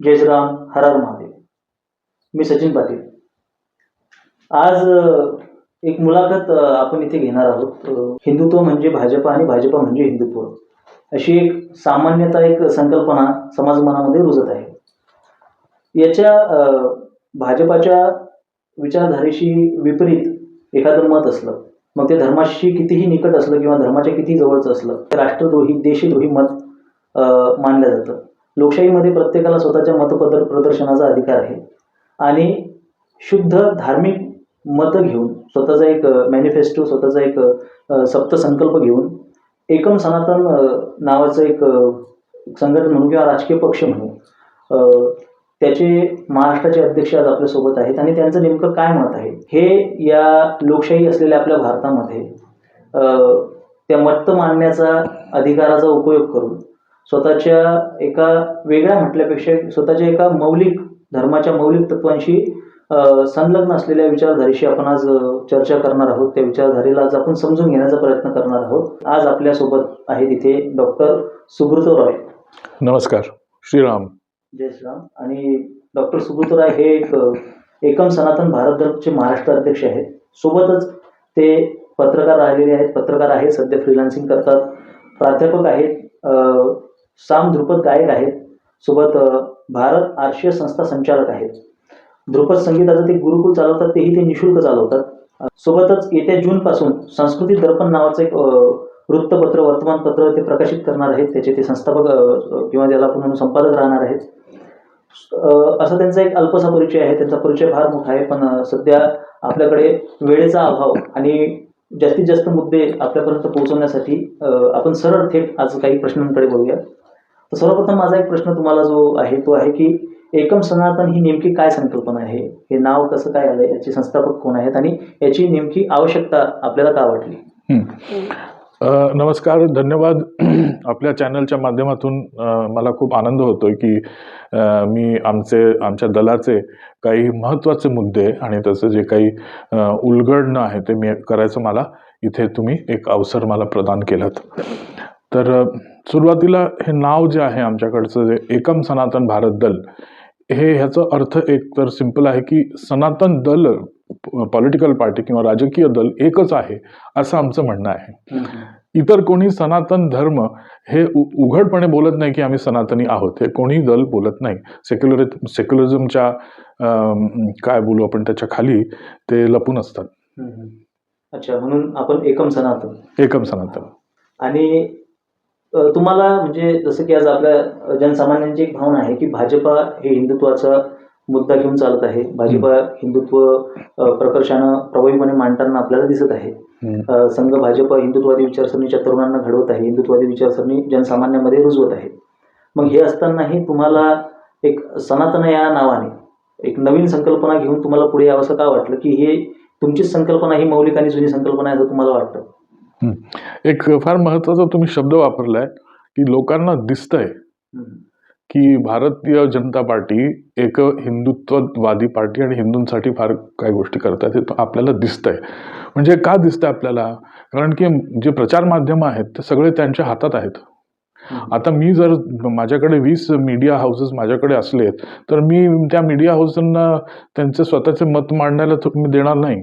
जय श्रीराम महादेव. मी सचिन पाटील. आज एक मुलाखत आपण इथे घेणार आहोत. हिंदुत्व म्हणजे भाजपा आणि भाजपा म्हणजे हिंदुत्व. अशी एक सामान्यतः एक संकल्पना समाज मनामध्ये रुजत आहे. याच्या भाजपाच्या विचारधारेशी विपरीत एखादं मत असलं मग ते धर्माशी कितीही निकट असलं किंवा धर्माच्या किती जवळचं असलं ते राष्ट्रद्रोही देशद्रोही मत मानलं जातं. लोकशाहीमध्ये प्रत्येकाला स्वतःच्या मतपत्र प्रदर्शनाचा अधिकार आहे. आणि शुद्ध धार्मिक मतं घेऊन स्वतःचा एक मॅनिफेस्टो स्वतःचा एक सप्तसंकल्प घेऊन एकम सनातन नावाचं एक संघटन म्हणू किंवा राजकीय पक्ष म्हणू त्याचे महाराष्ट्राचे अध्यक्ष आज आपल्यासोबत आहेत आणि त्यांचं नेमकं काय मत आहे? हे या लोकशाही असलेल्या आपल्या भारतामध्ये त्या मत मांडण्याचा अधिकाराचा उपयोग करून स्वतःच्या एका वेगळ्या म्हटल्यापेक्षा स्वतःच्या एका मौलिक धर्माच्या मौलिक तत्वांशी संलग्न असलेल्या विचारधारेशी आपण आज चर्चा करणार आहोत. त्या विचारधारेला आज आपण समजून घेण्याचा प्रयत्न करणार आहोत. आज आपल्यासोबत आहेत इथे डॉक्टर सुब्रत रॉय नमस्कार. श्रीराम. जय श्रीराम. आणि डॉक्टर सुब्रत राय हे एक एकम सनातन भारत दर्पचे महाराष्ट्र अध्यक्ष आहेत. सोबतच ते पत्रकार राहिलेले आहेत. पत्रकार आहेत सध्या फ्रीलान्सिंग करतात. प्राध्यापक आहेत. साम ध्रुपद गायक आहेत. सोबत भारत आरशीय संस्था संचालक आहेत. ध्रुपद संगीताचं ते गुरुकुल चालवतात तेही ते निशुल्क चालवतात. सोबतच येत्या जूनपासून संस्कृती दर्पण नावाचं एक वृत्तपत्र वर्तमानपत्र ते प्रकाशित करणार आहेत. त्याचे ते संस्थापक किंवा ज्याला आपण म्हणून संपादक राहणार आहेत. असा त्यांचा एक अल्पसा परिचय आहे. त्यांचा परिचय फार मोठा आहे. पण सध्या आपल्याकडे वेळेचा अभाव आणि जास्तीत जास्त मुद्दे आपल्यापर्यंत पोहोचवण्यासाठी आपण सरळ थेट आज काही प्रश्नांकडे बघूया तर सर्वप्रथम माझा एक प्रश्न तुम्हाला जो आहे तो आहे की एकम सनातन ही नेमकी काय संकल्पना आहे? हे नाव कसं काय आलं याचे संस्थापक कोण आहेत? आणि याची नेमकी आवश्यकता आपल्याला का वाटली? नमस्कार धन्यवाद. आपल्या चॅनलच्या माध्यमातून मला खूप आनंद होतोय की मी आमचे आमच्या दलाचे काही महत्त्वाचे मुद्दे आणि त्याचं जे काही उलगडणं आहे ते मी करायचं मला इथे तुम्ही एक अवसर मला प्रदान केलात. तर सुरुवातीला हे नाव जे आहे आमच्याकडचं जे एकम सनातन भारत दल हे ह्याचा अर्थ एक तर सिंपल आहे की सनातन दल पॉलिटिकल पार्टी किंवा राजकीय दल एकच आहे असं आमचं म्हणणं आहे. इतर कोणी सनातन धर्म हे उघडपणे बोलत नाही की आम्ही सनातनी आहोत हे कोणी दल बोलत नाही. सेक्युलर सेक्युलरिझमच्या काय बोलू आपण त्याच्याखाली ते लपून असतात. अच्छा म्हणून आपण एकम सनातन. एकम सनातन. आणि तुम्हाला म्हणजे जसं की आज आपल्या जनसामान्यांची एक भावना आहे की भाजपा हे हिंदुत्वाचा मुद्दा घेऊन चालत आहे. भाजपा हिंदुत्व प्रकर्षानं प्रभावीपणे मांडताना आपल्याला दिसत आहे. संघ भाजप हिंदुत्ववादी विचारसरणीच्या तरुणांना घडवत आहे. हिंदुत्ववादी विचारसरणी जनसामान्यामध्ये रुजवत आहे. मग हे असतानाही तुम्हाला एक सनातन या नावाने एक नवीन संकल्पना घेऊन तुम्हाला पुढे यावंसं का वाटलं? की हे तुमचीच संकल्पना ही मौलिक आणि जुनी संकल्पना आहे असं तुम्हाला वाटतं. एक फार महत्त्वाचा तुम्ही शब्द वापरलाय की लोकांना दिसतंय. की भारतीय जनता पार्टी एक हिंदुत्ववादी पार्टी आणि हिंदूंसाठी फार काही गोष्टी करतात हे आपल्याला दिसतंय. म्हणजे का दिसतंय आपल्याला? कारण की जे प्रचार माध्यमं आहेत ते सगळे त्यांच्या हातात आहेत. आता मी जर माझ्याकडे वीस मीडिया हाऊसेस माझ्याकडे असलेत तर मी त्या मीडिया हाऊसांना त्यांचे स्वतःचे मत मांडायला मी देणार नाही.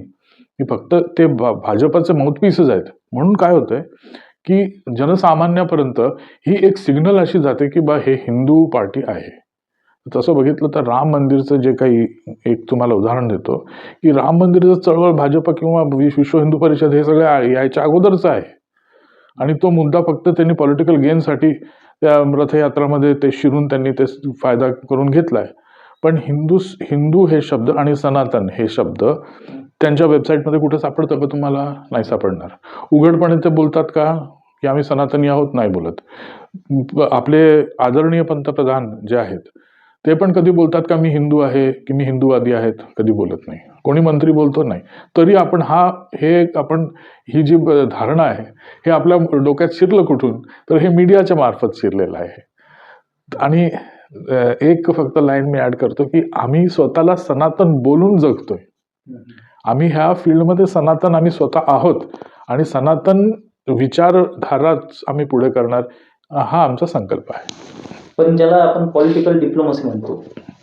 मी फक्त ते भाजपाचे माउथपीसेस आहेत. म्हणून काय होतंय की जनसामान्यापर्यंत ही एक सिग्नल अशी जाते की बा हे हिंदू पार्टी आहे. तसं बघितलं तर राम मंदिरचं जे काही एक तुम्हाला उदाहरण देतो की राम मंदिरचं चळवळ भाजप किंवा विश्व हिंदू परिषद हे सगळं यायच्या अगोदरचं आहे. आणि तो मुद्दा फक्त त्यांनी पॉलिटिकल गेनसाठी त्या रथयात्रामध्ये ते शिरून त्यांनी ते फायदा करून घेतला आहे पण हिंदू हिंदू हे शब्द आणि सनातन हे शब्द त्यांच्या वेबसाईटमध्ये कुठे सापडतं का तुम्हाला? नाही सापडणार. उघडपणे ते बोलतात का? की आम्ही सनातनी आहोत नाही बोलत. आपले आदरणीय पंतप्रधान जे आहेत ते पण कधी बोलतात का मी हिंदू आहे की मी हिंदूवादी आहेत? कधी बोलत नाही. कोणी मंत्री बोलतो नाही. तरी आपण हा हे आपण ही जी धारणा आहे हे आपल्या डोक्यात शिरलं कुठून तर हे मीडियाच्या मार्फत शिरलेलं आहे. आणि एक फक्त लाईन मी ॲड करतो की आम्ही स्वतःला सनातन बोलून जगतोय. आम्ही ह्या फील्डमध्ये सनातन आम्ही स्वतः आहोत आणि सनातन विचारधाराच आम्ही पुढे करणार हा आमचा संकल्प आहे. पण ज्याला आपण पॉलिटिकल डिप्लोमसी म्हणतो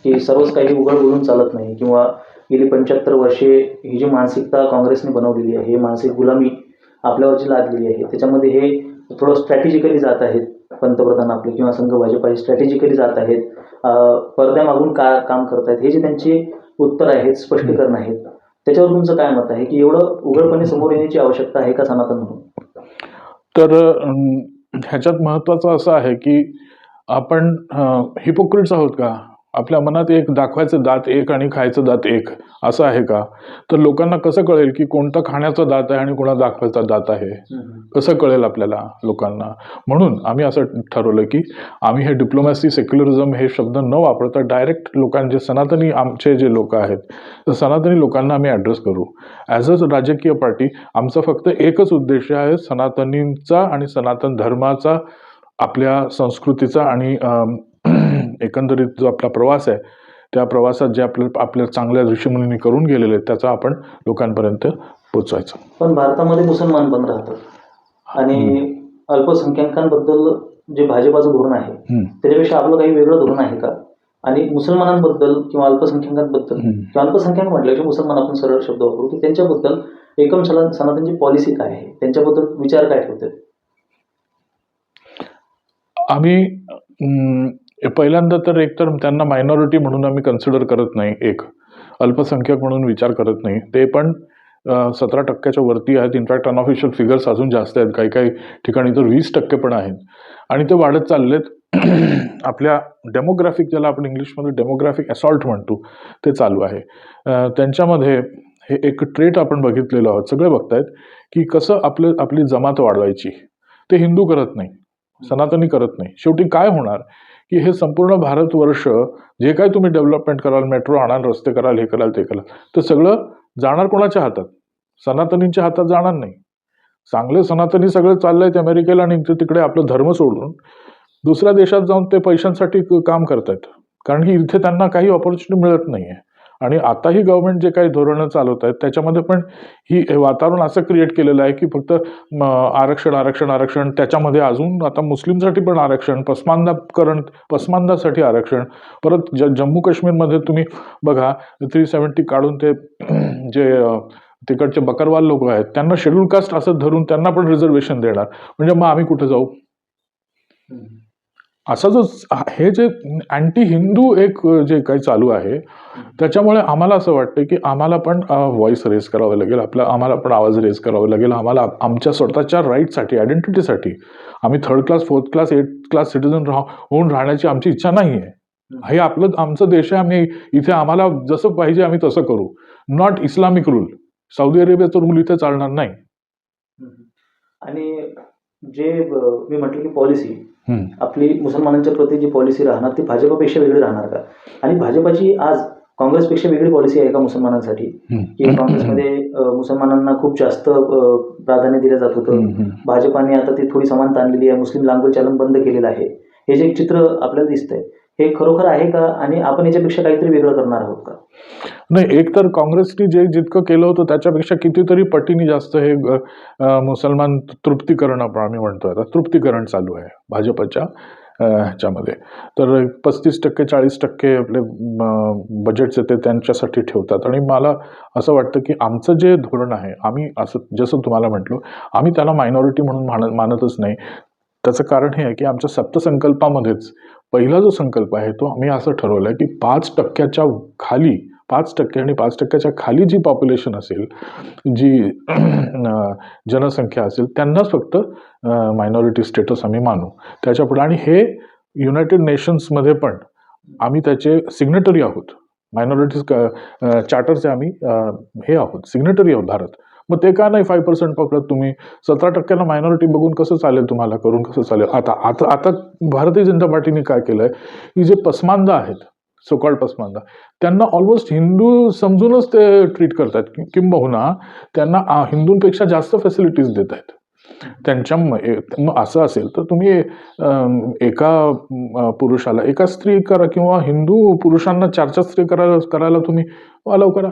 की सर्वच काही उघड बोलून चालत नाही किंवा गेली पंच्याहत्तर वर्षे ही जी मानसिकता काँग्रेसने बनवलेली आहे ही मानसिक गुलामी आपल्यावर जी लादलेली आहे त्याच्यामध्ये हे थोडं स्ट्रॅटेजिकली जात आहेत पंतप्रधान आपले किंवा संघ भाजपाचे स्ट्रॅटेजिकली जात आहेत पडद्यामागून का काम करत आहेत हे जे त्यांचे उत्तर आहेत स्पष्टीकरण आहेत त्याच्यावर तुमचं काय मत आहे? की एवढं उघडपणे समोर येण्याची आवश्यकता आहे का सनातन म्हणून? तर ह्याच्यात महत्वाचं असं आहे की आपण हिपोक्रिट्स आहोत का? आपल्या मनात एक दाखवायचं दात एक आणि खायचं दात एक असं आहे का? तर लोकांना कसं कळेल की कोणता खाण्याचा दात आहे आणि कोणा दाखवायचा दात आहे? कसं कळेल आपल्याला लोकांना? म्हणून आम्ही असं ठरवलं की आम्ही हे डिप्लोमॅसी सेक्युलरिझम हे शब्द न वापरता डायरेक्ट लोकांचे सनातनी आमचे जे लोक आहेत तर सनातनी लोकांना आम्ही ॲड्रेस करू. ॲज अ राजकीय पार्टी आमचा फक्त एकच उद्देश आहे सनातनींचा आणि सनातन धर्माचा आपल्या संस्कृतीचा आणि एकंदरीत जो आपला प्रवास आहे त्या प्रवासात जे आपल्या आपल्या चांगल्या ऋषीमुनींनी करून गेलेले आहेत त्याचा आपण लोकांपर्यंत पोचवायचं पण भारतामध्ये मुसलमान पण राहतात. आणि अल्पसंख्याकांबद्दल जे भाजपाचं धोरण आहे. त्याच्यापेक्षा आपलं काही वेगळं धोरण आहे का? आणि मुसलमानांबद्दल किंवा अल्पसंख्याकांबद्दल. किंवा अल्पसंख्याक म्हटलं की मुसलमान आपण सरळ शब्द वापरू की त्यांच्याबद्दल एकम सना सनातनची पॉलिसी काय आहे? त्यांच्याबद्दल विचार काय ठेवतात? आम्ही पहिल्यांदा तर एकतर त्यांना मायनॉरिटी म्हणून आम्ही कन्सिडर करत नाही एक. अल्पसंख्याक म्हणून विचार करत नाही. ते पण सतरा टक्क्याच्या वरती आहेत. इनफॅक्ट अनऑफिशियल फिगर्स अजून जास्त आहेत. काही काही ठिकाणी तर वीस टक्के पण आहेत. आणि ते वाढत चाललेत. आपल्या डेमोग्राफिक ज्याला आपण इंग्लिशमध्ये डेमोग्राफिक असॉल्ट म्हणतो ते चालू आहे. त्यांच्यामध्ये हे एक ट्रेट आपण बघितलेलो आहोत. सगळे बघतायत की कसं आपलं आपली जमात वाढवायची. ते हिंदू करत नाही. सनातनी करत नाही. शेवटी काय होणार? की हे संपूर्ण भारतवर्ष जे काय तुम्ही डेव्हलपमेंट कराल मेट्रो आणाल रस्ते कराल हे कराल ते कराल तर सगळं जाणार कोणाच्या हातात? सनातनींच्या हातात जाणार नाही. चांगले सनातनी सगळे चाललंय ते अमेरिकेला आणि ते तिकडे आपलं धर्म सोडून दुसऱ्या देशात जाऊन ते पैशांसाठी काम करतायत. कारण की इथे त्यांना काही ऑपॉर्च्युनिटी मिळत नाही आहे आणि आताही गव्हर्नमेंट जे काही धोरणं चालवत आहेत त्याच्यामध्ये पण ही वातावरण असं क्रिएट केलेलं आहे की फक्त आरक्षण आरक्षण आरक्षण त्याच्यामध्ये अजून आता मुस्लिमसाठी पण आरक्षण पसमानदाकरण पसमानदासाठी आरक्षण. परत ज जम्मू काश्मीरमध्ये तुम्ही बघा थ्री सेवन्टी काढून ते जे तिकडचे बकरवाल लोक आहेत त्यांना शेड्यूल कास्ट असं धरून त्यांना पण रिझर्वेशन देणार. म्हणजे मग आम्ही कुठं जाऊ? असा जो हे जे अँटी हिंदू एक जे काही चालू आहे त्याच्यामुळे आम्हाला असं वाटतं की आम्हाला पण व्हॉइस रेज करावं लागेल आपला आम्हाला पण आवाज रेज करावा लागेल आम्हाला आमच्या स्वतःच्या राईटसाठी आयडेंटिटीसाठी आम्ही third class fourth class eight class citizen राह होऊन राहण्याची आमची इच्छा नाही आहे हे आपलं आमचं देश आहे आम्ही इथे आम्हाला जसं पाहिजे आम्ही तसं करू. नॉट इस्लामिक रूल सौदी अरेबियाचा रूल इथे चालणार नाही. आणि जे मी म्हटलं की पॉलिसी. आपली मुसलमानांच्या प्रती जी पॉलिसी राहणार ती भाजपापेक्षा वेगळी राहणार का? आणि भाजपाची आज काँग्रेसपेक्षा वेगळी पॉलिसी आहे का मुसलमानांसाठी? की. काँग्रेसमध्ये मुसलमानांना खूप जास्त प्राधान्य दिलं जात होतं. भाजपाने आता ती थोडी समानता आणलेली आहे. मुस्लिम लांगोल चालन बंद केलेलं आहे. हे जे एक चित्र आपल्याला दिसतंय हे खरोखर आहे का? आणि आपण याच्यापेक्षा काहीतरी वेगळं करणार आहोत का? नाही एक तर काँग्रेसने जे जितकं केलं होतं त्याच्यापेक्षा कितीतरी पटीने जास्त हे मुसलमान तृप्तीकरण आपण आम्ही म्हणतोय. आता तृप्तीकरण चालू आहे भाजपच्या ह्याच्यामध्ये. तर पस्तीस टक्के चाळीस टक्के आपले बजेटचे ते त्यांच्यासाठी ठेवतात. आणि मला असं वाटतं की आमचं जे धोरण आहे आम्ही असं जसं तुम्हाला म्हटलो आम्ही त्याला मायनॉरिटी म्हणून मान मानतच नाही. त्याचं कारण हे आहे की आमच्या सप्तसंकल्पामध्येच पहिला जो संकल्प आहे तो आम्ही असं ठरवलं आहे की पाच टक्क्याच्या खाली पाच टक्के आणि पाच टक्क्याच्या खाली जी पॉप्युलेशन असेल जी जनसंख्या असेल त्यांनाच फक्त मायनॉरिटी स्टेटस आम्ही मानू. त्याच्यापुढे आणि हे युनायटेड नेशन्समध्ये पण आम्ही त्याचे सिग्नेटरी आहोत. मायनॉरिटीज चार्टरचे आम्ही हे आहोत. सिग्नेटरी आहोत भारत. मग ते का नाही फाय पर्सेंट पकडत तुम्ही? सतरा टक्क्यांना मायनॉरिटी बघून कसं चालेल तुम्हाला? करून कसं चालेल? आता आता आता भारतीय जनता पार्टीने काय केलं आहे की जे पसमांदा आहेत सोकाळ पसमांदा त्यांना ऑलमोस्ट हिंदू समजूनच ते ट्रीट करतात किंबहुना त्यांना हिंदूंपेक्षा जास्त फॅसिलिटीज देत आहेत त्यांच्या मग असं असेल तर तुम्ही एका पुरुषाला एका स्त्री करा किंवा हिंदू पुरुषांना चार चार स्त्री करायला करायला तुम्ही अलाव करा.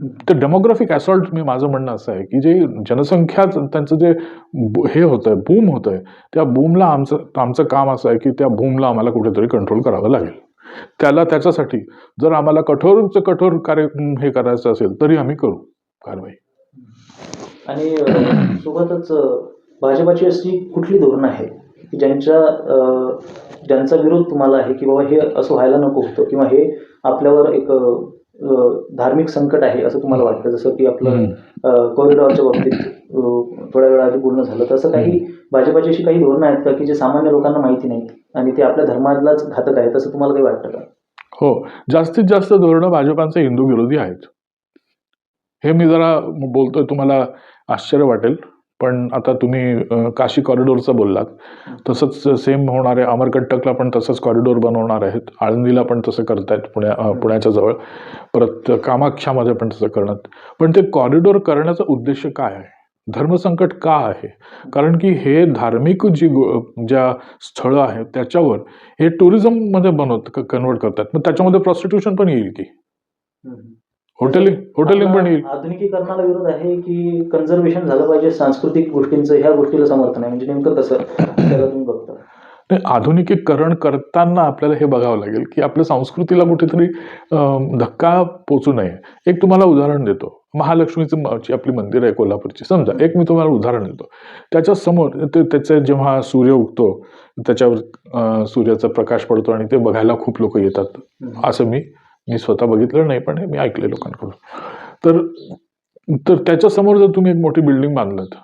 तर डेमोग्राफिक असॉल्ट मी माझं म्हणणं असं आहे की जे जनसंख्या त्यांचं जे हे होतं आहे बूम होतं आहे त्या बूमला आमचं आमचं काम असं आहे की त्या बूमला आम्हाला कुठेतरी कंट्रोल करावं लागेल. त्याला त्याच्यासाठी जर आम्हाला कठोरचं कठोर कार्य हे करायचं असेल तरी आम्ही करू कारवाई. आणि सोबतच भाजपाची अशी कुठली धोरण आहे की ज्यांच्या ज्यांचा विरोध तुम्हाला आहे की बाबा हे असं व्हायला नको होतं किंवा हे आपल्यावर एक धार्मिक संकट आहे असं तुम्हाला वाटतं? जसं की आपलं कॉरिडॉरच्या बाबतीत थोड्या वेळा आधी बोलणं झालं. तसं काही भाजपाची अशी काही धोरणं आहेत का की जे सामान्य लोकांना माहिती नाहीत आणि ते आपल्या धर्मालाच घातक आहेत असं तुम्हाला काही वाटतं का? हो. जास्तीत जास्त धोरणं भाजपांचे हिंदू विरोधी आहेत. हे मी जरा बोलतोय तुम्हाला आश्चर्य वाटेल. पण आता तुम्ही काशी कॉरिडोरचं बोललात. तसंच सेम होणार आहे अमरकंटकला पण तसंच कॉरिडोर बनवणार आहेत. आळंदीला पण तसं करतायत पुण्या पुण्याच्या जवळ. परत कामाख्यामध्ये पण तसं करणार पण ते कॉरिडोर करण्याचा उद्देश काय आहे? धर्मसंकट का आहे? कारण की हे धार्मिक जी ज्या स्थळं आहेत त्याच्यावर हे टुरिझममध्ये बनवत कन्वर्ट करतात. मग त्याच्यामध्ये प्रॉस्टिट्यूशन पण येईल की? हॉटेलिंग हॉटेलिंग पण येईल. आधुनिकीकरणाला विरोध आहे की कन्झर्वेशन झालं पाहिजे सांस्कृतिक गोष्टींचं ह्या गोष्टीला समर्थन आहे. म्हणजे नेमकं कसं? त्याला तुम्ही बघता. नाही, आधुनिकीकरण करताना आपल्याला हे बघावं लागेल की आपल्या संस्कृतीला कुठेतरी धक्का पोचू नये. एक तुम्हाला उदाहरण देतो. महालक्ष्मीचं आपली मंदिर आहे कोल्हापूरची. समजा एक मी तुम्हाला उदाहरण देतो. त्याच्यासमोर ते त्याचे जेव्हा सूर्य उगतो त्याच्यावर सूर्याचा प्रकाश पडतो आणि ते बघायला खूप लोक येतात. असं मी मी स्वतः बघितलं नाही पण हे मी ऐकले लोकांकडून. तर तर त्याच्यासमोर जर तुम्ही एक मोठी बिल्डिंग बांधलात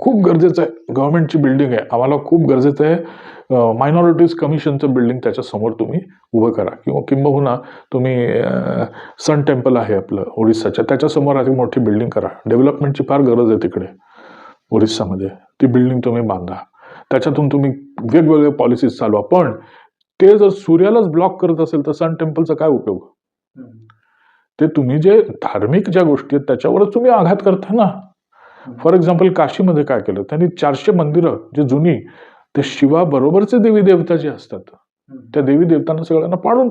खूप गरजेचं आहे. गव्हर्नमेंटची बिल्डिंग आहे. आम्हाला खूप गरजेचं आहे. मायनॉरिटीज कमिशनचं बिल्डिंग त्याच्यासमोर तुम्ही उभं करा. किंवा किंबहुना तुम्ही सन टेम्पल आहे आपलं ओरिसाच्या त्याच्यासमोर आधी मोठी बिल्डिंग करा. डेव्हलपमेंटची फार गरज आहे तिकडे ओरिसामध्ये ती बिल्डिंग तुम्ही बांधा. त्याच्यातून तुम्ही वेगवेगळे पॉलिसीज चालवा. पण ते जर सूर्यालाच ब्लॉक करत असेल तर सन टेम्पलचा काय उपयोग? ते तुम्ही जे धार्मिक ज्या गोष्टी आहेत त्याच्यावरच तुम्ही आघात करता ना. फॉर एक्झाम्पल काशीमध्ये काय केलं? त्यांनी चारशे मंदिरं जे जुनी ते शिवाबरोबरचे देवी देवता जे असतात त्या देवी देवतांना सगळ्यांना पाडून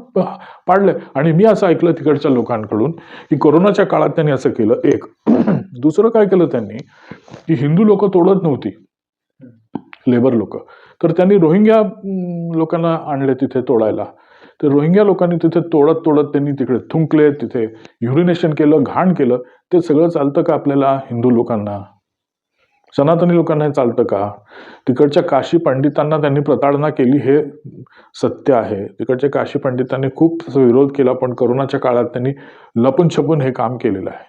पाडले. आणि मी असं ऐकलं तिकडच्या लोकांकडून की कोरोनाच्या काळात त्यांनी असं केलं. एक दुसरं काय केलं त्यांनी? की हिंदू लोक तोडत नव्हती. लेबर लोक. तर त्यांनी रोहिंग्या लोकांना आणले तिथे तोडायला. तर रोहिंग्या लोकांनी तिथे तोडत तोडत त्यांनी तिकडे थुंकले तिथे युरिनेशन केलं घाण केलं. ते सगळं चालतं का आपल्याला हिंदू लोकांना? सनातनी लोकांना हे चालतं का? तिकडच्या काशी पंडितांना त्यांनी प्रताडणा केली हे सत्य आहे. तिकडच्या काशी पंडितांनी खूप त्याचा विरोध केला पण करोनाच्या काळात त्यांनी लपून छपून हे काम केलेलं आहे.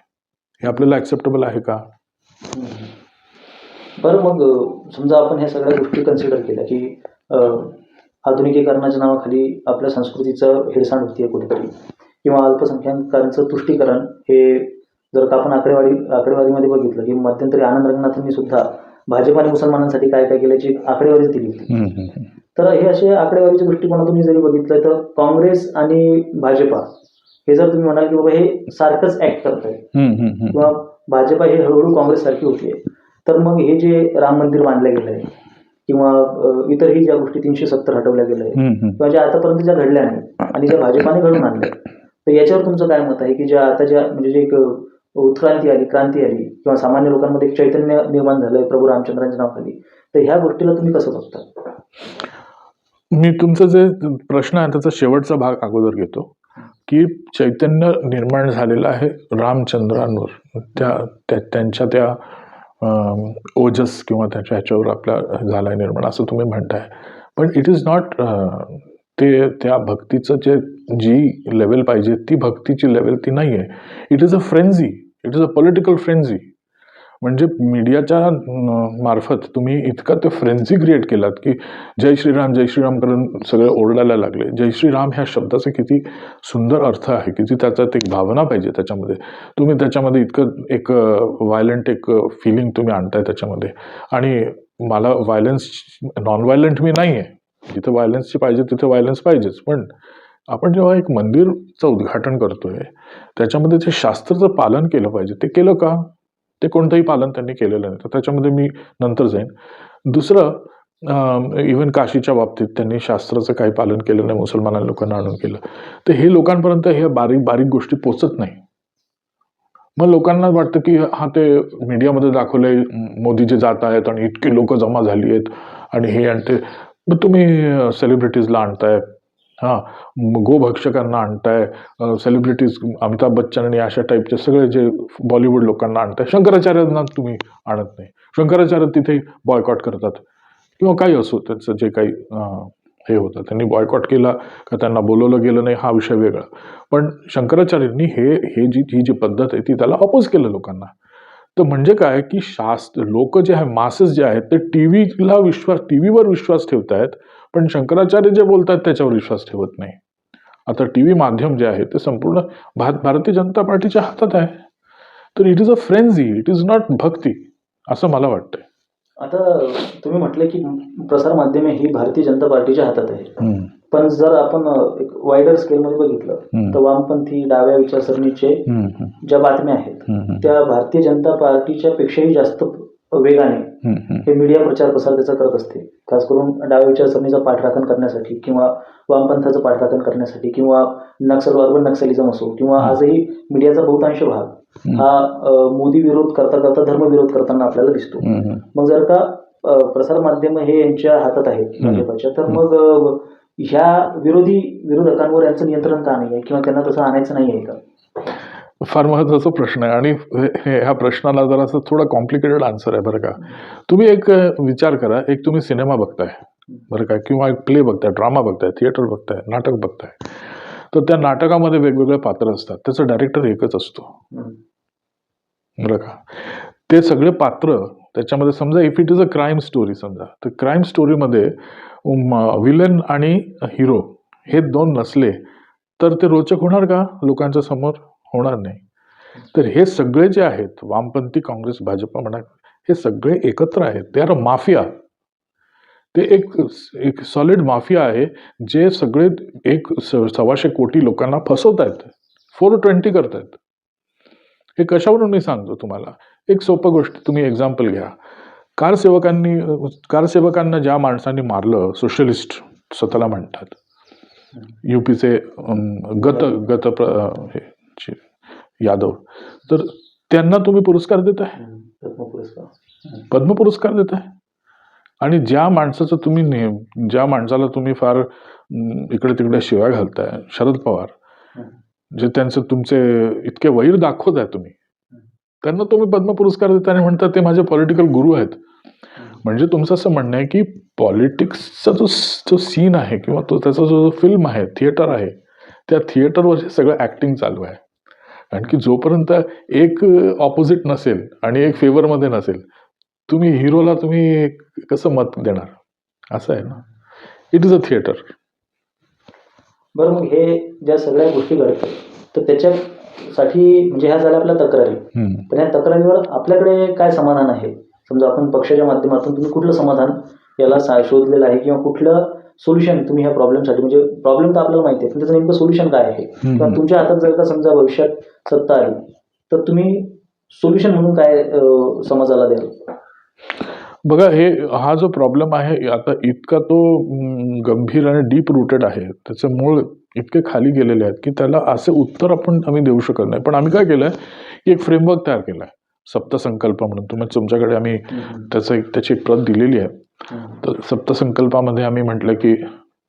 हे आपल्याला ॲक्सेप्टेबल आहे का? बरं मग समजा आपण ह्या सगळ्या गोष्टी कन्सिडर केल्या की आधुनिकीकरणाच्या नावाखाली आपल्या संस्कृतीचं हेळसांड होतीये कुठेतरी. किंवा अल्पसंख्याकांचं तुष्टीकरण हे जर का आपण आकडेवारी आकडेवारीमध्ये बघितलं की मध्यंतरी आनंद रंगनाथांनी सुद्धा भाजप आणि मुसलमानांसाठी काय काय केल्याची आकडेवारीच दिली होती. तर हे असे आकडेवारीच्या दृष्टिकोनातून जरी बघितलं तर काँग्रेस आणि भाजपा हे जर तुम्ही म्हणाल की बाबा हे सारखंच ऍक्ट करत आहे किंवा भाजपा हे हळूहळू काँग्रेस सारखी होतीये तर मग हे जे राम मंदिर बांधलं गेलं आहे किंवा इतरही ज्या गोष्टी तीनशे सत्तर हटवल्या गेल्या किंवा ज्या आतापर्यंत ज्या घडल्या नाही आणि ज्या भाजपाने घडून आणल्या तर याच्यावर तुमचं काय मत आहे की ज्या आता ज्या म्हणजे जे एक उत्क्रांती आली क्रांती आली किंवा सामान्य लोकांमध्ये एक चैतन्य निर्माण झालंय प्रभू रामचंद्रांच्या नावाखाली तर ह्या गोष्टीला तुम्ही कसं बघता? मी तुमचं जे प्रश्न आहे त्याचा शेवटचा भाग अगोदर घेतो की चैतन्य निर्माण झालेलं आहे रामचंद्रांवर त्या त्या- त्यांच्या त्या ओजस किंवा त्याच्या ह्याच्यावर आपल्या झाला आहे निर्माण असं तुम्ही म्हणताय. पण इट इज नॉट ते त्या भक्तीचं जे जी लेवल पाहिजे ती भक्तीची लेवल ती नाही आहे it is a frenzy it is a political frenzy म्हणजे मीडियाच्या मार्फत तुम्ही इतकं ते फ्रेन्झी क्रिएट केलात की जय श्रीराम जय श्रीराम करून सगळे ओरडायला लागले. जय श्रीराम ह्या शब्दाचा किती सुंदर अर्थ आहे किती त्याच्यात एक भावना पाहिजे त्याच्यामध्ये. तुम्ही त्याच्यामध्ये इतकं एक व्हायलंट एक फिलिंग तुम्ही आणताय त्याच्यामध्ये. आणि मला व्हायलन्स नॉन व्हायलंट मी नाही आहे जिथं व्हायलन्सची पाहिजे तिथे व्हायलन्स पाहिजेच. पण आपण जेव्हा एक मंदिरचं उद्घाटन करतोय त्याच्यामध्ये ते शास्त्राचं पालन केलं पाहिजे ते केलं का? ते कोणतंही पालन त्यांनी केलेलं नाही. तर त्याच्यामध्ये मी नंतर जाईन. दुसरं इवन काशीच्या बाबतीत त्यांनी शास्त्राचं काही पालन केलं नाही मुसलमान लोकांना आणून केलं. तर हे लोकांपर्यंत हे बारीक बारीक गोष्टी पोचत नाही. मग लोकांना वाटतं की हा ते मीडियामध्ये दाखवले मोदी जे जात आहेत आणि इतकी लोक जमा झाली आहेत आणि हे आणि ते. मग तुम्ही सेलिब्रिटीजला आणताय हां म- गोभक्षकांना आणताय सेलिब्रिटीज अमिताभ बच्चन आणि अशा टाईपचे सगळे जे बॉलिवूड लोकांना आणताय शंकराचार्यांना तुम्ही आणत नाही. शंकराचार्य तिथे बॉयकॉट करतात. किंवा काही असो त्याचं जे काही हे होतं त्यांनी बॉयकॉट केला का त्यांना बोलवलं गेलं नाही हा विषय वेगळा. पण शंकराचार्यांनी हे हे जी ही जी पद्धत आहे ती त्याला अपोज केलं लोकांना. तर म्हणजे काय की शास्त्र लोक जे आहे मासेस जे आहेत ते टी व्हीला विश्वास टी व्हीवर विश्वास ठेवत आहेत पण शंकराचार्य जे बोलतात त्याच्यावर विश्वास ठेवत नाही. आता टी व्ही माध्यम जे आहे ते संपूर्ण भार भारतीय जनता पार्टीच्या हातात आहे. तर it is a frenzy it is not bhakti असं मला वाटतंय. आता तुम्ही म्हटलं की प्रसार माध्यमे ही भारतीय जनता पार्टीच्या हातात आहे पण जर आपण एक वायडर स्केलमध्ये बघितलं तर वामपंथी डाव्या विचारसरणीचे ज्या बातम्या आहेत त्या भारतीय जनता पार्टीच्या पेक्षाही जास्त वेगाने. हे मीडिया प्रचार प्रसार त्याचा करत असते खास करून डाव्या विचारसरणीचं पाठराखण करण्यासाठी किंवा वामपंथाचं पाठराखण करण्यासाठी किंवा नक्षल अर्बन नक्सलिझम असो किंवा. आजही मीडियाचा बहुतांश भाग हं. मोदी विरोध करता करता धर्मविरोध करताना आपल्याला दिसतो. मग जर का प्रसार माध्यम हे यांच्या हातात आहेत. भाजपाच्या तर मग ह्या विरोधी विरोधकांवर यांचं नियंत्रण का नाही आहे किंवा त्यांना तसं आणायचं नाही आहे का फार महत्त्वाचा प्रश्न आहे. आणि हे- ह्या प्रश्नाला जरा असं थोडा कॉम्प्लिकेटेड आन्सर आहे बरं का. तुम्ही एक विचार करा. एक तुम्ही सिनेमा बघताय. बरं का? किंवा एक प्ले बघताय ड्रामा बघताय थिएटर बघताय नाटक बघताय. तर त्या नाटकामध्ये वेगवेगळे पात्र असतात. त्याचा डायरेक्टर एकच असतो. बरं का? ते सगळे पात्र त्याच्यामध्ये समजा if it is a crime story समजा तर क्राईम स्टोरीमध्ये विलन आणि हिरो हे दोन नसले तर ते रोचक होणार का लोकांच्या समोर? होणार नाही. तर हे सगळे जे आहेत वामपंथी काँग्रेस भाजप म्हणा हे सगळे एकत्र आहेत. ते आर माफिया ते एक एक सॉलिड माफिया आहे जे सगळे एक सव्वाशे कोटी लोकांना फसवत आहेत फोर ट्वेंटी करतायत. हे कशावरून मी सांगतो तुम्हाला? एक सोपं गोष्ट तुम्ही एक्झाम्पल घ्या. कारसेवकांनी कारसेवकांना ज्या माणसांनी मारलं सोशलिस्ट स्वतःला म्हणतात. युपीचे गत गत प्र- हे यादव. तर त्यांना तुम्ही पुरस्कार देताय हं. पद्म पुरस्कार. पद्म पुरस्कार देताय आणि ज्या माणसाचं तुम्ही नेम ज्या माणसाला तुम्ही फार इकडे तिकडे शिवाय घालताय शरद पवार. जे त्यांचे तुमचे इतके वैर दाखवत आहे तुम्ही त्यांना तुम्ही पद्म पुरस्कार देता आणि म्हणता ते माझे पॉलिटिकल गुरु आहेत. म्हणजे तुमचं असं म्हणणं आहे की पॉलिटिक्सचा जो जो सीन आहे किंवा तो त्याचा जो फिल्म आहे थिएटर आहे त्या थिएटरवर सगळं ॲक्टिंग चालू आहे. कारण की जोपर्यंत एक ऑपोजिट नसेल आणि एक फेवरमध्ये नसेल तुम्ही हिरोला तुम्ही कसं मत देणार? असं आहे ना? इट इज अ थिएटर बरं मग हे ज्या सगळ्या गोष्टी घडतात तर त्याच्यासाठी म्हणजे ह्या झाल्या आपल्या तक्रारी. पण या तक्रारीवर आपल्याकडे काय समाधान आहे? समजा आपण पक्षाच्या माध्यमातून तुम्ही कुठलं समाधान याला शोधलेलं आहे किंवा कुठलं सोल्युशन तुम्ही ह्या प्रॉब्लेमसाठी म्हणजे प्रॉब्लेम तर आपल्याला माहिती आहे पण त्याचं नेमकं सोल्युशन काय आहे? किंवा तुमच्या हातात जर का समजा भविष्यात सत्ता आली तर तुम्ही सोल्युशन म्हणून काय समाजाला द्याल? बघा हे हा जो प्रॉब्लेम आहे आता इतका तो गंभीर आणि डीप रूटेड आहे त्याचे मूळ इतके खाली गेलेले आहेत की त्याला असे उत्तर आपण आम्ही देऊ शकत नाही. पण आम्ही काय केलं आहे की एक फ्रेमवर्क तयार केला आहे सप्तसंकल्प म्हणून तुम्ही तुमच्याकडे आम्ही त्याचं एक त्याची एक प्रत दिलेली आहे. तर सप्तसंकल्पामध्ये आम्ही म्हटलं की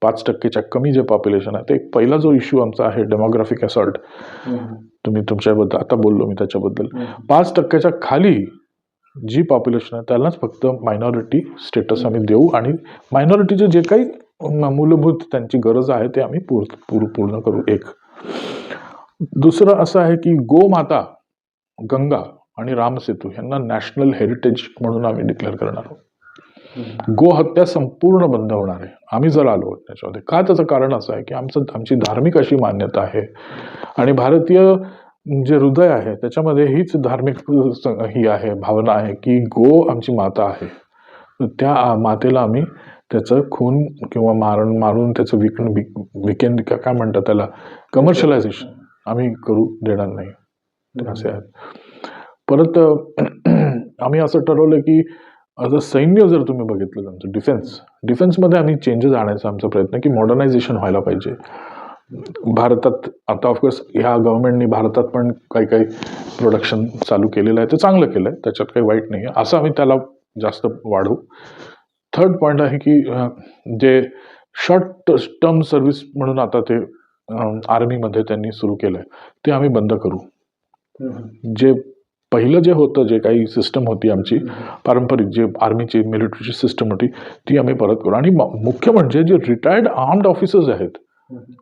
पाच टक्केच्या कमी जे पॉप्युलेशन आहे ते एक पहिला जो इश्यू आमचा आहे डेमोग्राफिक असॉल्ट तुम्ही तुमच्याबद्दल आता बोललो मी त्याच्याबद्दल. पाच टक्क्याच्या खाली जी पॉप्युलेशन आहे त्यालाच फक्त मायनॉरिटी स्टेटस आम्ही देऊ आणि मायनॉरिटीचे जे काही मूलभूत त्यांची गरज आहे ते आम्ही पूर पूर पूर्ण करू. एक. दुसरं असं आहे की गोमाता गंगा आणि रामसेतू यांना नॅशनल हेरिटेज म्हणून आम्ही डिक्लेअर करणार आहोत. गोहत्या संपूर्ण बंद होणार आहे. आम्ही जर आलो त्याच्यामध्ये. का त्याचं कारण असं आहे की आमचं आमची धार्मिक अशी मान्यता आहे. आणि भारतीय जे हृदय आहे त्याच्यामध्ये हीच धार्मिक ही आहे भावना आहे की गो आमची माता आहे. त्या मातेला आम्ही त्याचं खून किंवा मारण मारून त्याचं विकण विक विकेंड काय म्हणतात त्याला? कमर्शियलायझेशन आम्ही करू देणार नाही. असे आहेत. परत आम्ही असं ठरवलं की आता सैन्य जर तुम्ही बघितलं आमचं डिफेन्स डिफेन्समध्ये आम्ही चेंजेस आणायचा आमचा प्रयत्न की मॉडर्नायझेशन व्हायला पाहिजे. भारतात आता ऑफकोर्स ह्या गव्हर्नमेंटनी भारतात पण काही काही प्रोडक्शन चालू केलेलं आहे ते चांगलं केलं आहे त्याच्यात काही वाईट नाही आहे असं आम्ही त्याला जास्त वाढवू. थर्ड पॉईंट आहे की जे शॉर्ट टर्म सर्व्हिस म्हणून आता ते आर्मीमध्ये त्यांनी सुरू केलं आहे ते आम्ही बंद करू. जे पहिलं जे होतं जे काही सिस्टम होती आमची पारंपरिक जे आर्मीची मिलिटरीची सिस्टम होती ती आम्ही परत करू. आणि मुख्य म्हणजे जे रिटायर्ड आर्म्ड ऑफिसर्स आहेत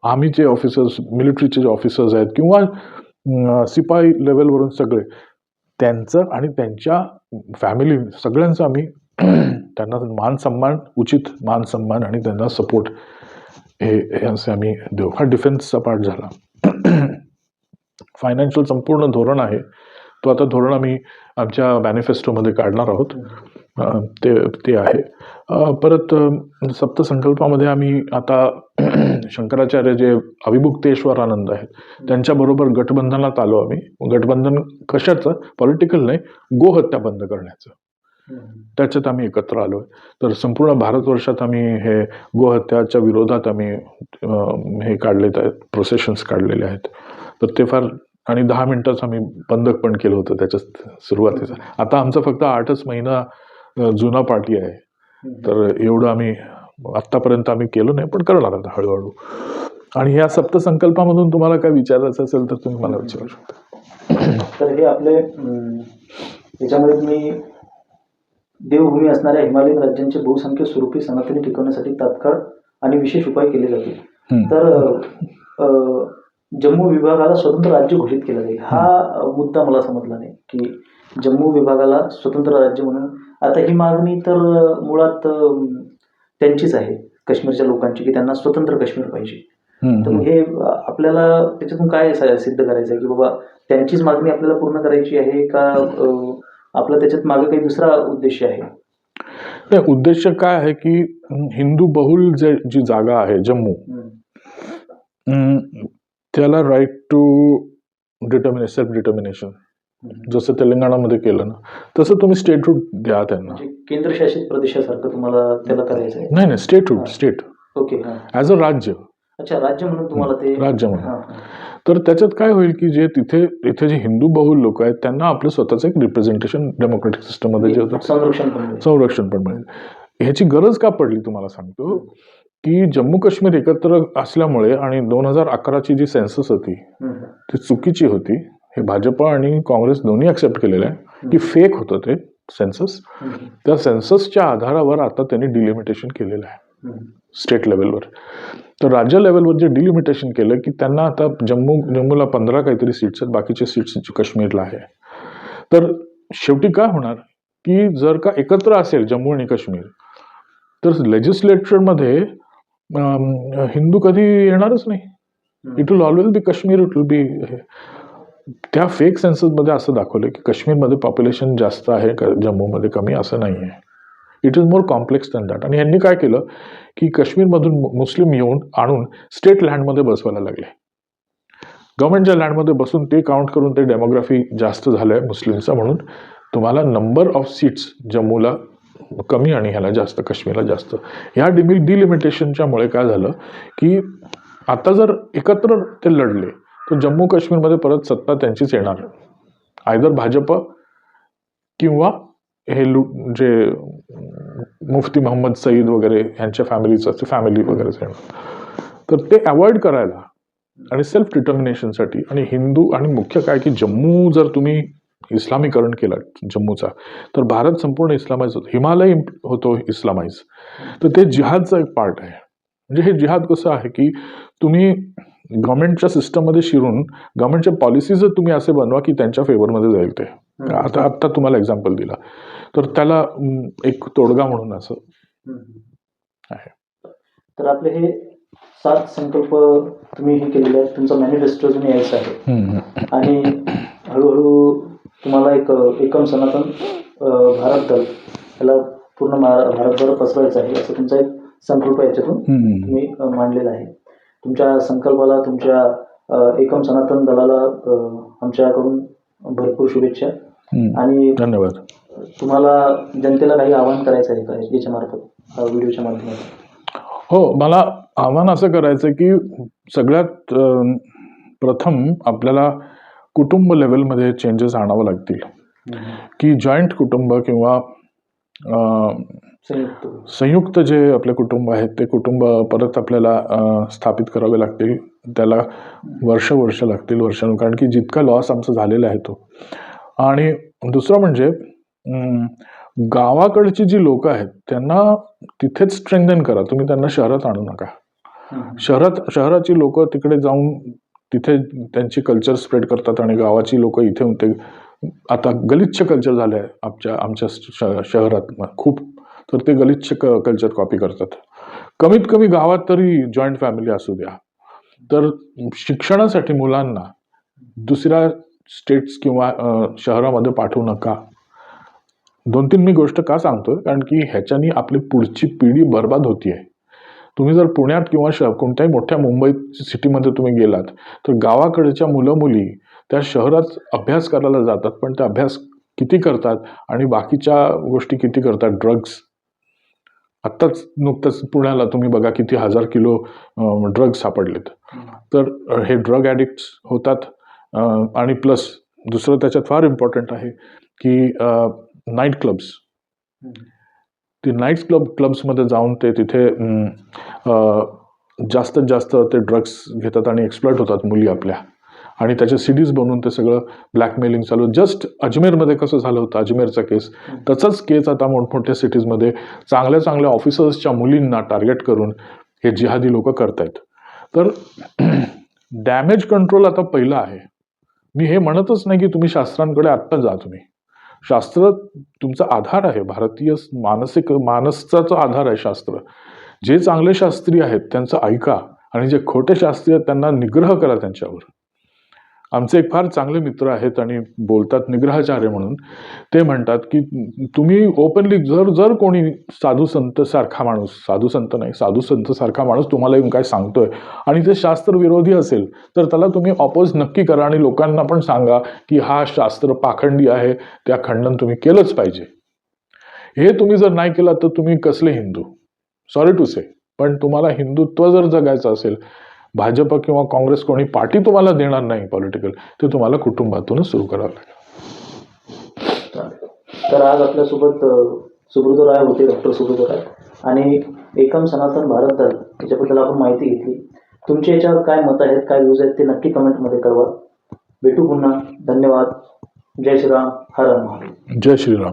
आर्मीचे ऑफिसर्स मिलिटरीचे जे ऑफिसर्स आहेत किंवा सिपाई लेवलवरून सगळे त्यांचं आणि त्यांच्या फॅमिली सगळ्यांचं आम्ही त्यांना मान सन्मान उचित मान सन्मान आणि त्यांना सपोर्ट हे हे असे आम्ही देऊ. हा डिफेन्सचा पार्ट झाला. फायनान्शियल संपूर्ण धोरण आहे. तो आता धोरण आम्ही आमच्या मॅनिफेस्टोमध्ये काढणार आहोत. ते ते आहे. परत सप्तसंकल्पामध्ये आम्ही आता शंकराचार्य जे अविभुक्तेश्वरानंद आहेत त्यांच्याबरोबर गठबंधनात आलो आम्ही. गठबंधन कशाचं? पॉलिटिकल नाही गोहत्या बंद करण्याचं. त्याच्यात आम्ही एकत्र आलो आहे तर संपूर्ण भारतवर्षात आम्ही हे गोहत्याच्या विरोधात आम्ही हे काढलेत आहेत प्रोसेशन्स काढलेले आहेत. तर ते फार आणि दहा मिनटंच आम्ही बंद पण केलं होतं त्याच्यात सुरुवातीचं आता आमचा फक्त आठच महिना जुना पार्टी आहे. तर एवढं आम्ही आत्तापर्यंत आम्ही केलं नाही पण करणार आता हळूहळू आणि ह्या सप्तसंकल्पामधून तुम्हाला काय विचारायचं असेल तर तुम्ही मला विचारू शकता तर हे आपले याच्यामध्ये तुम्ही देवभूमी असणाऱ्या हिमालयीन राज्यांचे बहुसंख्य स्वरूपी सनातनी टिकवण्यासाठी तात्काळ आणि विशेष उपाय केले जातील. तर जम्मू विभागाला स्वतंत्र राज्य घोषित केलं जाईल. हा मुद्दा मला समजला नाही की जम्मू विभागाला स्वतंत्र राज्य म्हणून. आता ही मागणी तर मुळात त्यांचीच आहे काश्मीरच्या लोकांची की त्यांना स्वतंत्र काश्मीर पाहिजे. तर. हे आपल्याला त्याच्यातून काय सिद्ध करायचं आहे की बाबा त्यांचीच मागणी आपल्याला पूर्ण करायची आहे का आपला त्याच्यात मागे काही दुसरा उद्देश आहे? नाही उद्देश काय आहे की हिंदू बहुल जे जी जागा आहे जम्मू त्याला right to determine self determination. जसं तेलंगणामध्ये केलं ना तसं तुम्ही स्टेटहूड द्या त्यांना. म्हणजे केंद्रशासित प्रदेशासारखं तुम्हाला त्याला करायचं आहे नाही नाही स्टेटहूड स्टेट ओके हा. As a rajya. अच्छा राज्य म्हणून तुम्हाला ते राज्य म्हणून. तर त्याच्यात काय होईल की जे तिथे इथे जे हिंदू बहुल लोक आहेत त्यांना आपलं स्वतःचं एक रिप्रेझेंटेशन डेमोक्रेटिक सिस्टममध्ये जे होतं. संरक्षण पण मिळेल. ह्याची गरज का पडली तुम्हाला सांगतो? की जम्मू काश्मीर एकत्र असल्यामुळे आणि दोन हजार अकराची जी सेन्सस होती. ती चुकीची होती. हे भाजप आणि काँग्रेस दोन्ही ॲक्सेप्ट केलेलं आहे की फेक होतं ते सेन्सस. त्या सेन्ससच्या आधारावर आता त्यांनी डिलिमिटेशन केलेलं आहे. स्टेट लेवलवर तर राज्य लेवलवर जे डिलिमिटेशन केलं की त्यांना आता जम्मू जम्मूला पंधरा काहीतरी सीट्स आहेत बाकीचे सीट्स काश्मीरला आहे. तर शेवटी काय होणार? की जर का एकत्र असेल जम्मू आणि काश्मीर तर लेजिस्लेचरमध्ये हिंदू कधी येणारच नाही. It will always be Kashmir it will be त्या फेक सेन्ससमध्ये असं दाखवलं की काश्मीरमध्ये पॉप्युलेशन जास्त आहे जम्मूमध्ये कमी असं नाही आहे it is more complex than that आणि यांनी काय केलं की काश्मीरमधून मुस्लिम येऊन आणून स्टेट लँडमध्ये बसवायला लागले. गव्हर्नमेंटच्या लँडमध्ये बसून ते काउंट करून ते डेमोग्राफी जास्त झालं आहे मुस्लिमचं म्हणून तुम्हाला नंबर ऑफ सीट्स जम्मूला कमी आणि ह्याला जास्त काश्मीरला जास्त. ह्या डिमि डिलिमिटेशनच्यामुळे काय झालं की आता जर एकत्र ते लढले तर जम्मू काश्मीरमध्ये परत सत्ता त्यांचीच येणार. आयदर भाजप किंवा हे लु जे मुफ्ती मोहम्मद सईद वगैरे यांच्या फॅमिलीचं असते फॅमिली वगैरेच येणार तर ते अवॉइड करायला आणि सेल्फ डिटर्मिनेशनसाठी आणि हिंदू आणि मुख्य काय की जम्मू जर तुम्ही इस्लामीकरण केलं जम्मूचा. तर भारत संपूर्ण इस्लामाइज होतो. हिमालय होतो इस्लामाइज. तर ते जिहादचा एक पार्ट आहे. म्हणजे हे जिहाद कसं आहे की तुम्ही गव्हर्नमेंटच्या सिस्टममध्ये शिरून गव्हर्नमेंटच्या पॉलिसीज तुम्ही असे बनवा की त्यांच्या फेवरमध्ये जाईल ते. आता आत्ता तुम्हाला एक्झाम्पल दिला. तर त्याला एक तोडगा म्हणून असं. आहे. तर आपले हे सात संकल्प तुम्ही हे केलेले आहेत. तुमचा मॅनिफेस्टो तुम्ही यायचं आहे. आणि हळूहळू तुम्हाला एक एकम सनातन भारत दल याला पूर्ण भारतभर पसरवायचं आहे असं तुमचा एक संकल्प याच्यातून. तुम्ही मांडलेला आहे तुमच्या संकल्पाला तुमच्या एकम सनातन दलाला आमच्याकडून भरपूर शुभेच्छा. आणि धन्यवाद तुम्हाला जनतेला काही आवाहन करायचं आहे का याच्या मार्फत व्हिडिओच्या माध्यमातून हो मला आव्हान असं करायचं की सगळ्यात प्रथम आपल्याला कुटुंब लेवलमध्ये चेंजेस आणावं लागतील. की जॉईंट कुटुंब किंवा संयुक्त. जे आपले कुटुंब आहेत ते कुटुंब परत आपल्याला स्थापित करावे लागतील. त्याला वर्ष वर्ष लागतील वर्षानु कारण की जितका लॉस आमचा झालेला आहे तो. आणि दुसरं म्हणजे गावाकडची जी लोकं आहेत त्यांना तिथेच स्ट्रेंथन करा. तुम्ही त्यांना शहरात आणू नका. शहरात शहराची लोक तिकडे जाऊन तिथे त्यांची कल्चर स्प्रेड करतात आणि गावाची लोक इथे ते आता गलिच्छ कल्चर झालं आहे आमच्या आमच्या श- शहरात. खूप. तर ते गलिच्छ क कल्चर कॉपी करतात. कमीत कमी गावात तरी जॉईंट फॅमिली असू द्या. तर शिक्षणासाठी मुलांना दुसऱ्या स्टेट्स किंवा शहरामध्ये पाठवू नका. दोन तीन मी गोष्ट का सांगतोय? कारण की ह्याच्यानी आपली पुढची पिढी बर्बाद होती आहे तुम्ही जर पुण्यात किंवा श कोणत्याही मोठ्या मुंबई सिटीमध्ये तुम्ही गेलात तर गावाकडच्या मुलं मुली त्या शहरात अभ्यास करायला जातात पण ते अभ्यास किती करतात आणि बाकीच्या गोष्टी किती करतात? ड्रग्स आत्ताच नुकतंच पुण्याला तुम्ही बघा किती हजार किलो ड्रग्स सापडलेत. तर हे ड्रग ॲडिक्ट्स होतात आणि प्लस दुसरं त्याच्यात फार इम्पॉर्टंट आहे की नाईट क्लब्स ते नाईट्स क्लब क्लब्समध्ये जाऊन ते तिथे जास्तीत जास्त ते ड्रग्स घेतात आणि एक्सप्लॉइट होतात मुली आपल्या. आणि त्याचे सिडीज बनवून ते सगळं ब्लॅकमेलिंग चालू. जस्ट अजमेरमध्ये कसं झालं होतं अजमेरचा केस तसंच केस आता मोठमोठ्या सिटीजमध्ये चांगल्या चांगल्या ऑफिसर्सच्या मुलींना टार्गेट करून हे जिहादी लोक करतायत. तर डॅमेज कंट्रोल आता पहिलं आहे. मी हे म्हणतच नाही की तुम्ही शास्त्रांकडे आत्ता जा तुम्ही. शास्त्र तुमचा आधार आहे. भारतीय मानसिक मानसाचा आधार आहे शास्त्र. जे चांगले शास्त्री आहेत त्यांचं ऐका आणि जे खोटे शास्त्री आहेत त्यांना निग्रह करा त्यांच्यावर. आमचे एक फार चांगले मित्र आहेत आणि बोलतात निग्रहाचार्य म्हणून. ते म्हणतात की तुम्ही ओपनली जर जर कोणी साधू संत सारखा माणूस साधू संत नाही साधू संत सारखा माणूस तुम्हाला येऊन काय सांगतोय आणि ते शास्त्र विरोधी असेल तर त्याला तुम्ही ऑपोज नक्की करा आणि लोकांना पण सांगा की हा शास्त्र पाखंडी आहे त्या खंडन तुम्ही केलंच पाहिजे. हे तुम्ही जर नाही केलं तर तुम्ही कसले हिंदू? सॉरी टू से पण तुम्हाला हिंदुत्व जर जगायचं असेल भाजप किंवा काँग्रेस कोणी पार्टी तुम्हाला देणार नाही पॉलिटिकल ते तुम्हाला कुटुंबातूनच सुरू करावं लागेल. तर आज आपल्यासोबत सुब्रत राय होते डॉक्टर सुब्रत राय. आणि एकम सनातन भारत दल याच्याबद्दल आपण माहिती घेतली. तुमच्या याच्यावर काय मत आहेत काय व्ह्यूज आहेत ते नक्की कमेंटमध्ये कळवा. भेटू पुन्हा. धन्यवाद. जय श्रीराम. हर हर महादेव. जय श्रीराम.